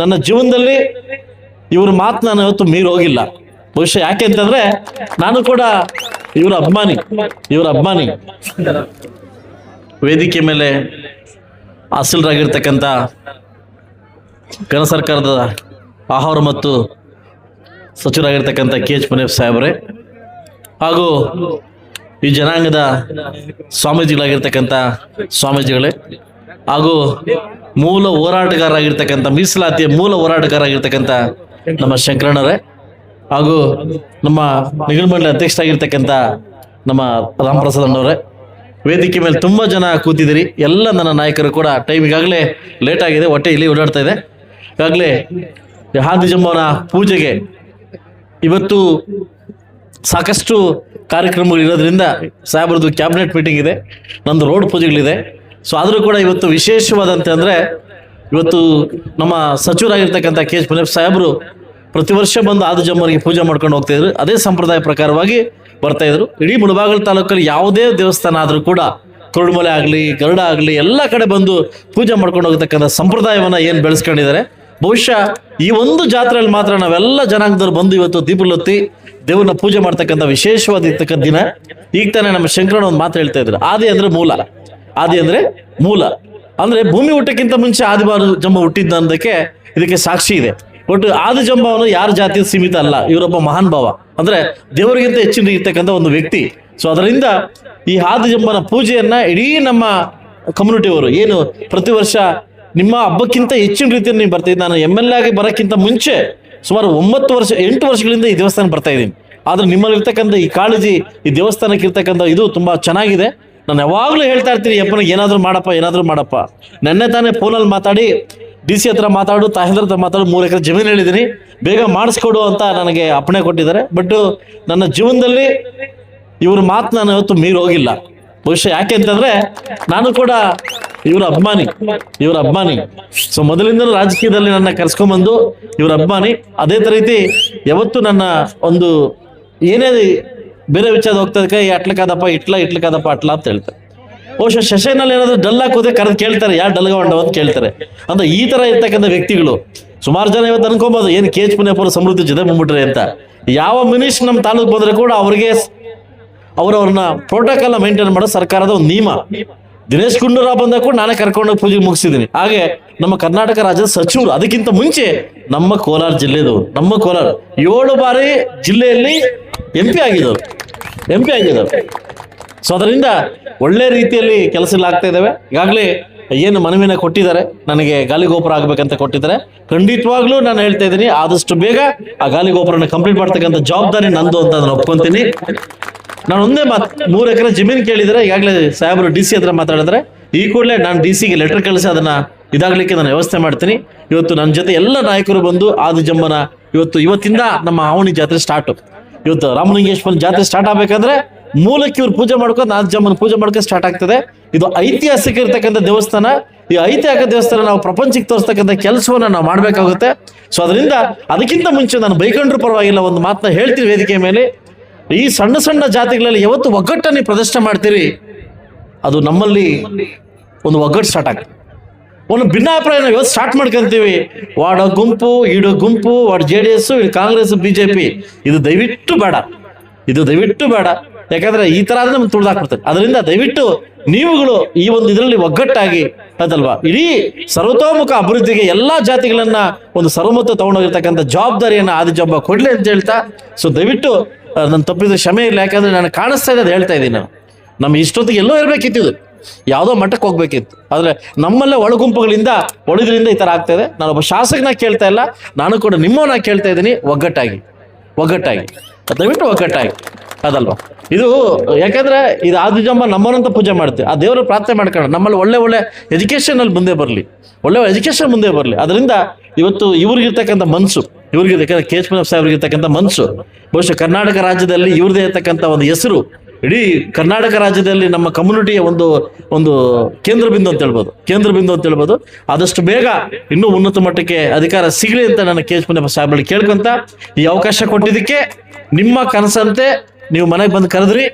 ನನ್ನ ಜೀವನದಲ್ಲಿ ಇವ್ರ ಮಾತು ನಾನು ಇವತ್ತು ಮೀರಿ ಹೋಗಿಲ್ಲ. ಬಹುಶಃ ಯಾಕೆ ಅಂತಂದ್ರೆ ನಾನು ಕೂಡ ಇವರ ಅಭಿಮಾನಿ ಇವರ ಅಭಿಮಾನಿ. ವೇದಿಕೆ ಮೇಲೆ ಹಾಸೀಲರಾಗಿರ್ತಕ್ಕಂಥ ಕೇಂದ್ರ ಸರ್ಕಾರದ ಆಹಾರ ಮತ್ತು ಸಚಿವರಾಗಿರ್ತಕ್ಕಂಥ ಕೆ ಎಚ್ ಮುನಿಯಪ್ಪ ಸಾಹೇಬ್ರೆ ಹಾಗೂ ಈ ಜನಾಂಗದ ಸ್ವಾಮೀಜಿಗಳಾಗಿರ್ತಕ್ಕಂಥ ಸ್ವಾಮೀಜಿಗಳೇ ಹಾಗೂ ಮೂಲ ಹೋರಾಟಗಾರರಾಗಿರ್ತಕ್ಕಂಥ, ಮೀಸಲಾತಿಯ ಮೂಲ ಹೋರಾಟಗಾರರಾಗಿರ್ತಕ್ಕಂಥ ನಮ್ಮ ಶಂಕರಣ್ಣರೇ ಹಾಗೂ ನಮ್ಮ ಮಂಡಳಿ ಅಧ್ಯಕ್ಷರಾಗಿರ್ತಕ್ಕಂಥ ನಮ್ಮ ರಾಮಪ್ರಸಾದ್ ಅಣ್ಣವರೇ. ವೇದಿಕೆ ಮೇಲೆ ತುಂಬ ಜನ ಕೂತಿದ್ದೀರಿ. ಎಲ್ಲ ನನ್ನ ನಾಯಕರು ಕೂಡ ಟೈಮ್ ಈಗಾಗಲೇ ಲೇಟ್ ಆಗಿದೆ. ಹೊಟ್ಟೆ ಇಲ್ಲಿ ಓಡಾಡ್ತಾ ಇದೆ. ಈಗಾಗಲೇ ಹಾದಿಜಮ್ಮನ ಪೂಜೆಗೆ ಇವತ್ತು ಸಾಕಷ್ಟು ಕಾರ್ಯಕ್ರಮಗಳು ಇರೋದ್ರಿಂದ ಸಾಹೇಬ್ರದ್ದು ಕ್ಯಾಬಿನೆಟ್ ಮೀಟಿಂಗ್ ಇದೆ. ನಂದು ರೋಡ್ ಪೂಜೆಗಳಿದೆ. ಸೊ ಆದರೂ ಕೂಡ ಇವತ್ತು ವಿಶೇಷವಾದಂತೆ ಅಂದರೆ ಇವತ್ತು ನಮ್ಮ ಸಚಿವರಾಗಿರ್ತಕ್ಕಂಥ ಕೆ ಎಚ್ ಮುನಿಯಪ್ಪ ಸಾಹೇಬರು ಪ್ರತಿ ವರ್ಷ ಬಂದು ಆದಿಜಮ್ಮರಿಗೆ ಪೂಜೆ ಮಾಡ್ಕೊಂಡು ಹೋಗ್ತಾ ಇದ್ರು. ಅದೇ ಸಂಪ್ರದಾಯ ಪ್ರಕಾರವಾಗಿ ಬರ್ತಾ ಇದ್ರು. ಇಡೀ ಮುಳಬಾಗಲ ತಾಲೂಕಲ್ಲಿ ಯಾವುದೇ ದೇವಸ್ಥಾನ ಆದರೂ ಕೂಡ ಕುರುಡುಮಲೆ ಆಗಲಿ, ಗರುಡ ಆಗಲಿ, ಎಲ್ಲ ಕಡೆ ಬಂದು ಪೂಜೆ ಮಾಡ್ಕೊಂಡು ಹೋಗ್ತಕ್ಕಂಥ ಸಂಪ್ರದಾಯವನ್ನು ಏನು ಬೆಳೆಸ್ಕೊಂಡಿದ್ದಾರೆ. ಬಹುಶಃ ಈ ಒಂದು ಜಾತ್ರೆಯಲ್ಲಿ ಮಾತ್ರ ನಾವೆಲ್ಲ ಜನಾಂಗದವ್ರು ಬಂದು ಇವತ್ತು ದೀಪಲೊತ್ತಿ ದೇವ್ರನ್ನ ಪೂಜೆ ಮಾಡ್ತಕ್ಕಂಥ ವಿಶೇಷವಾದಿರ್ತಕ್ಕಂಥ ದಿನ. ಈಗ ತಾನೇ ನಮ್ಮ ಶಂಕರನ ಒಂದು ಮಾತು ಹೇಳ್ತಾ ಇದ್ರು. ಆದಿ ಅಂದ್ರೆ ಮೂಲ. ಆದಿ ಅಂದ್ರೆ ಮೂಲ. ಅಂದ್ರೆ ಭೂಮಿ ಹುಟ್ಟಕ್ಕಿಂತ ಮುಂಚೆ ಆದಿಬಾರು ಜಂಬ ಹುಟ್ಟಿದ್ದ ಅನ್ನೋದಕ್ಕೆ ಇದಕ್ಕೆ ಸಾಕ್ಷಿ ಇದೆ. ಒಟ್ಟು ಆದಿ ಜಂಬವನು ಯಾರ ಜಾತಿ ಸೀಮಿತ ಅಲ್ಲ ಇವರೊಬ್ಬ ಮಹಾನ್ ಭಾವ. ಅಂದ್ರೆ ದೇವರಿಗಿಂತ ಹೆಚ್ಚಿನ ಇರ್ತಕ್ಕಂಥ ಒಂದು ವ್ಯಕ್ತಿ. ಸೊ ಅದರಿಂದ ಈ ಆದಿ ಜಂಬನ ಪೂಜೆಯನ್ನ ಇಡೀ ನಮ್ಮ ಕಮ್ಯುನಿಟಿಯವರು ಏನು ಪ್ರತಿ ವರ್ಷ ನಿಮ್ಮ ಹಬ್ಬಕ್ಕಿಂತ ಹೆಚ್ಚಿನ ರೀತಿಯಲ್ಲಿ ನೀವು ಬರ್ತಿದ್ದೆ ನಾನು ಎಂ ಎಲ್ ಎ ಆಗಿ ಬರೋಕ್ಕಿಂತ ಮುಂಚೆ ಸುಮಾರು ಒಂಬತ್ತು ವರ್ಷ ಎಂಟು ವರ್ಷಗಳಿಂದ ಈ ದೇವಸ್ಥಾನ ಬರ್ತಾ ಇದ್ದೀನಿ. ಆದ್ರೆ ನಿಮ್ಮಲ್ಲಿರ್ತಕ್ಕಂಥ ಈ ಕಾಳಜಿ ಈ ದೇವಸ್ಥಾನಕ್ಕೆ ಇರ್ತಕ್ಕಂಥ ಇದು ತುಂಬಾ ಚೆನ್ನಾಗಿದೆ. ನಾನು ಯಾವಾಗಲೂ ಹೇಳ್ತಾ ಇರ್ತೀನಿ ಯಪ್ಪನಿಗೆ ಏನಾದರೂ ಮಾಡಪ್ಪ ಏನಾದರೂ ಮಾಡಪ್ಪ. ನೆನ್ನೆ ತಾನೇ ಫೋನಲ್ಲಿ ಮಾತಾಡಿ, ಡಿ ಸಿ ಹತ್ರ ಮಾತಾಡು, ತಹಸೀಲ್ದಾರ್ ಹತ್ರ ಮಾತಾಡು, ಮೂರು ಎಕರೆ ಜಮೀನು ಹೇಳಿದ್ದೀನಿ. ಬೇಗ ಮಾಡಿಸ್ಕೊಡು ಅಂತ ನನಗೆ ಅಪ್ಪಣೆ ಕೊಟ್ಟಿದ್ದಾರೆ. ಬಟ್ ನನ್ನ ಜೀವನದಲ್ಲಿ ಇವ್ರ ಮಾತು ನಾನು ಇವತ್ತು ಮೀರಿ ಹೋಗಿಲ್ಲ. ಬಹುಶಃ ಯಾಕೆ ಅಂತಂದ್ರೆ ನಾನು ಕೂಡ ಇವರ ಅಭಿಮಾನಿ ಇವರ ಅಭಿಮಾನಿ. ಸೊ ಮೊದಲಿಂದಲೂ ರಾಜಕೀಯದಲ್ಲಿ ನನ್ನ ಕರ್ಸ್ಕೊಂಬಂದು ಇವರ ಅಭಿಮಾನಿ. ಅದೇ ರೀತಿ ಯಾವತ್ತು ನನ್ನ ಒಂದು ಏನೇ ಬೇರೆ ವಿಚಾರ ಹೋಗ್ತದಕ್ಕೆ ಅಟ್ಲಕ್ಕಾದಪ್ಪ ಇಟ್ಲ ಇಟ್ಲಕ್ಕಾದಪ್ಪ ಅಟ್ಲ ಅಂತ ಹೇಳ್ತಾರೆ. ಬಹುಶಃ ಸೆಷನಲ್ಲಿ ಏನಾದ್ರು ಡಲ್ ಹಾಕೋದೆ ಕರೆದು ಕೇಳ್ತಾರೆ, ಯಾರು ಡಲ್ಗ ಹೊಂಡವ ಅಂತ ಕೇಳ್ತಾರೆ. ಅಂದ್ರೆ ಈ ತರ ಇರ್ತಕ್ಕಂಥ ವ್ಯಕ್ತಿಗಳು, ಸುಮಾರು ಜನ ಇವತ್ತು ಅನ್ಕೊಬೋದು, ಏನು ಕೆ ಎಚ್ ಪುಣ್ಯಪುರ ಸಮೃದ್ಧಿ ಜೊತೆ ಬಂದ್ಬಿಟ್ರೆ ಅಂತ. ಯಾವ ಮಿನಿಸ್ಟರ್ ನಮ್ಮ ತಾಲೂಕು ಬಂದ್ರೆ ಕೂಡ ಅವ್ರಿಗೆ ಅವರವ್ರನ್ನ ಪ್ರೋಟೋಕಾಲ್ ಮೇಂಟೈನ್ ಮಾಡೋ ಸರ್ಕಾರದ ಒಂದು ನಿಯಮ. ದಿನೇಶ್ ಗುಂಡೂರಾವ್ ಬಂದಾಗ ಕೂಡ ನಾನೇ ಕರ್ಕೊಂಡೋಗಿ ಪೂಜೆ ಮುಗಿಸಿದ್ದೀನಿ ಹಾಗೆ ನಮ್ಮ ಕರ್ನಾಟಕ ರಾಜ್ಯದ ಸಚಿವರು ಅದಕ್ಕಿಂತ ಮುಂಚೆ ನಮ್ಮ ಕೋಲಾರ ಜಿಲ್ಲೆದವರು ನಮ್ಮ ಕೋಲಾರ ಏಳು ಬಾರಿ ಜಿಲ್ಲೆಯಲ್ಲಿ ಎಂ ಪಿ ಆಗಿದ್ದವರು ಎಂ ಪಿ ಆಗಿದ್ದವರು ಸೊ ಅದರಿಂದ ಒಳ್ಳೆ ರೀತಿಯಲ್ಲಿ ಕೆಲಸಗಳಾಗ್ತಾ ಇದ್ದಾವೆ ಈಗಾಗಲೇ ಏನು ಮನವಿನ ಕೊಟ್ಟಿದ್ದಾರೆ, ನನಗೆ ಗಾಲಿಗೋಪುರ ಆಗ್ಬೇಕಂತ ಕೊಟ್ಟಿದ್ದಾರೆ. ಖಂಡಿತವಾಗ್ಲೂ ನಾನು ಹೇಳ್ತಾ ಇದ್ದೀನಿ, ಆದಷ್ಟು ಬೇಗ ಆ ಗಾಲಿ ಗೋಪುರನ ಕಂಪ್ಲೀಟ್ ಮಾಡ್ತಕ್ಕಂಥ ಜವಾಬ್ದಾರಿ ನಂದು ಅಂತ ನಾನು ಒಪ್ಕೊಂತೀನಿ. ನಾನು ಒಂದೇ ಮಾತು, ಮೂರು ಎಕರೆ ಜಮೀನು ಕೇಳಿದರೆ, ಈಗಾಗಲೇ ಸಾಹೇಬರು ಡಿ ಸಿ ಹತ್ರ ಮಾತಾಡಿದ್ರೆ, ಈ ಕೂಡಲೇ ನಾನು ಡಿ ಸಿಗೆ ಲೆಟರ್ ಕಳಿಸಿ ಅದನ್ನ ಇದಾಗಲಿಕ್ಕೆ ನಾನು ವ್ಯವಸ್ಥೆ ಮಾಡ್ತೀನಿ. ಇವತ್ತು ನನ್ನ ಜೊತೆ ಎಲ್ಲ ನಾಯಕರು ಬಂದು ಆದಿಜಮ್ಮನ ಇವತ್ತು ಇವತ್ತಿಂದ ನಮ್ಮ ಆವಣಿ ಜಾತ್ರೆ ಸ್ಟಾರ್ಟ್ ಇವತ್ತು ರಾಮಲಿಂಗೇಶ್ವರ ಜಾತ್ರೆ ಸ್ಟಾರ್ಟ್ ಆಗ್ಬೇಕಂದ್ರೆ ಮೂಲಕ್ಕೆ ಇವ್ರು ಪೂಜೆ ಮಾಡ್ಕೊಂಡು ಆದಿಜಮ್ಮನ ಪೂಜೆ ಮಾಡ್ಕೊಂಡು ಸ್ಟಾರ್ಟ್ ಆಗ್ತದೆ. ಇದು ಐತಿಹಾಸಿಕ ಇರ್ತಕ್ಕಂಥ ದೇವಸ್ಥಾನ. ಈ ಐತಿಹಾಸಿಕ ದೇವಸ್ಥಾನ ನಾವು ಪ್ರಪಂಚಕ್ಕೆ ತೋರಿಸ್ತಕ್ಕಂಥ ಕೆಲಸವನ್ನು ನಾವು ಮಾಡಬೇಕಾಗುತ್ತೆ. ಸೊ ಅದರಿಂದ ಅದಕ್ಕಿಂತ ಮುಂಚೆ ನಾನು ಬೈಕೊಂಡ್ರು ಪರವಾಗಿಲ್ಲ, ಒಂದು ಮಾತನ್ನ ಹೇಳ್ತೀನಿ ವೇದಿಕೆ ಮೇಲೆ. ಈ ಸಣ್ಣ ಸಣ್ಣ ಜಾತಿಗಳಲ್ಲಿ ಯಾವತ್ತು ಒಗ್ಗಟ್ಟನ್ನು ಪ್ರದರ್ಶನ ಮಾಡ್ತೀರಿ, ಅದು ನಮ್ಮಲ್ಲಿ ಒಂದು ಒಗ್ಗಟ್ಟು ಸ್ಟಾರ್ಟ್ ಆಗ್ತದೆ. ಒಂದು ಭಿನ್ನಾಭಿಪ್ರಾಯ ನಾವು ಇವತ್ತು ಸ್ಟಾರ್ಟ್ ಮಾಡ್ಕೊಂತೀವಿ. ವಾಡ ಗುಂಪು, ಇಡೋ ಗುಂಪು ವಾಡ J D S Congress BJP ಇದು ದಯವಿಟ್ಟು ಬೇಡ. ಇದು ದಯವಿಟ್ಟು ಬೇಡ. ಯಾಕಂದ್ರೆ ಈ ತರ ಆದ್ರೆ ನಮ್ಗೆ ತುಳಿದಾಕ್ಬಿಡ್ತಾರೆ ಅದರಿಂದ ದಯವಿಟ್ಟು ನೀವುಗಳು ಈ ಒಂದು ಇದರಲ್ಲಿ ಒಗ್ಗಟ್ಟಾಗಿ ಅದಲ್ವಾ ಇಡೀ ಸರ್ವತೋಮುಖ ಅಭಿವೃದ್ಧಿಗೆ ಎಲ್ಲಾ ಜಾತಿಗಳನ್ನ ಒಂದು ಸರ್ವಮತ ತಗೊಂಡೋಗಿರ್ತಕ್ಕಂಥ ಜವಾಬ್ದಾರಿಯನ್ನ ಆದಿಜಬ್ಬ ಕೊಡ್ಲಿ ಅಂತ ಹೇಳ್ತಾ ಸೊ ದಯವಿಟ್ಟು ನನ್ನ ತಪ್ಪಿದ ಕ್ಷಮೆ ಇಲ್ಲ ಯಾಕಂದ್ರೆ ನಾನು ಕಾಣಿಸ್ತಾ ಇದೆ ಅದು ಹೇಳ್ತಾ ಇದ್ದೀನಿ ನಾನು. ನಮ್ಮ ಇಷ್ಟೊತ್ತಿಗೆ ಎಲ್ಲೋ ಇರಬೇಕಿತ್ತು ಯಾವುದೋ ಮಟ್ಟಕ್ಕೆ ಹೋಗ್ಬೇಕಿತ್ತು. ಆದರೆ ನಮ್ಮಲ್ಲೇ ಒಳಗುಂಪುಗಳಿಂದ, ಒಳದ್ರಿಂದ ಈ ಥರ ಇದೆ ನಾನೊಬ್ಬ ಶಾಸಕನ ಕೇಳ್ತಾ ಇಲ್ಲ. ನಾನು ಕೂಡ ನಿಮ್ಮವನ್ನ ಕೇಳ್ತಾ ಇದ್ದೀನಿ. ಒಗ್ಗಟ್ಟಾಗಿ. ಒಗ್ಗಟ್ಟಾಗಿ. ದಯವಿಟ್ಟು ಒಗ್ಗಟ್ಟಾಗಿ. ಅದಲ್ವಾ? ಇದು ಯಾಕಂದ್ರೆ ಇದು ಆದಿಜಂಬ ನಮ್ಮನಂತ ಪೂಜೆ ಮಾಡ್ತೀವಿ ಆ ದೇವರ ಪ್ರಾರ್ಥನೆ ಮಾಡ್ಕೊಂಡು ನಮ್ಮಲ್ಲಿ ಒಳ್ಳೆ ಒಳ್ಳೆ ಎಜುಕೇಶನ್ ಅಲ್ಲಿ ಮುಂದೆ ಬರಲಿ. ಒಳ್ಳೆ ಎಜುಕೇಶನ್ ಮುಂದೆ ಬರಲಿ. ಅದರಿಂದ ಇವತ್ತು ಇವ್ರಿಗಿರ್ತಕ್ಕಂಥ ಮನಸ್ಸು ಇವ್ರಿಗಿರ್ತಕ್ಕಂಥ ಕೆ ಎಚ್ ಸಾಹೇಬ್ರಿಗಿರ್ತಕ್ಕಂಥ ಮನಸ್ಸು ಬಹುಶಃ ಕರ್ನಾಟಕ ರಾಜ್ಯದಲ್ಲಿ ಇವ್ರದೇ ಇರ್ತಕ್ಕಂಥ ಒಂದು ಹೆಸರು ಇಡೀ ಕರ್ನಾಟಕ ರಾಜ್ಯದಲ್ಲಿ ನಮ್ಮ ಕಮ್ಯುನಿಟಿಯ ಒಂದು ಒಂದು ಕೇಂದ್ರ ಬಿಂದು ಅಂತ ಹೇಳ್ಬೋದು. ಕೇಂದ್ರ ಬಿಂದು ಅಂತ ಹೇಳ್ಬೋದು. ಆದಷ್ಟು ಬೇಗ ಇನ್ನೂ ಉನ್ನತ ಮಟ್ಟಕ್ಕೆ ಅಧಿಕಾರ ಸಿಗಲಿ ಅಂತ ನನ್ನ ಕೆ ಎಚ್ ಸಾಹೇಬ್ರಲ್ಲಿ ಕೇಳ್ಕೊಂತ ಈ ಅವಕಾಶ ಕೊಟ್ಟಿದ್ದಕ್ಕೆ ನಿಮ್ಮ ಕನಸಂತೆ ನೀವು ಮನೆಗೆ ಬಂದು ಕರೆದ್ರಿ.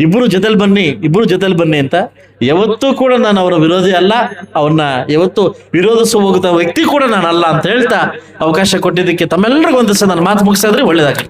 ಇಬ್ಬರು ಜೊತೆಲಿ ಬನ್ನಿ ಇಬ್ಬರು ಜೊತೆಲಿ ಬನ್ನಿ ಅಂತ. ಯಾವತ್ತೂ ಕೂಡ ನಾನು ಅವರ ವಿರೋಧಿ ಅಲ್ಲ. ಅವ್ರನ್ನ ಯಾವತ್ತು ವಿರೋಧಿಸೋ ಹೋಗುತ್ತ ವ್ಯಕ್ತಿ ಕೂಡ ನಾನು ಅಲ್ಲ ಅಂತ ಹೇಳ್ತಾ ಅವಕಾಶ ಕೊಟ್ಟಿದ್ದಕ್ಕೆ ತಮ್ಮೆಲ್ಲರಿಗೂ ಒಂದು ನಾನು ಮಾತು ಮುಗಿಸಿದ್ರೆ ಒಳ್ಳೇದಾಗ್ಲಿ.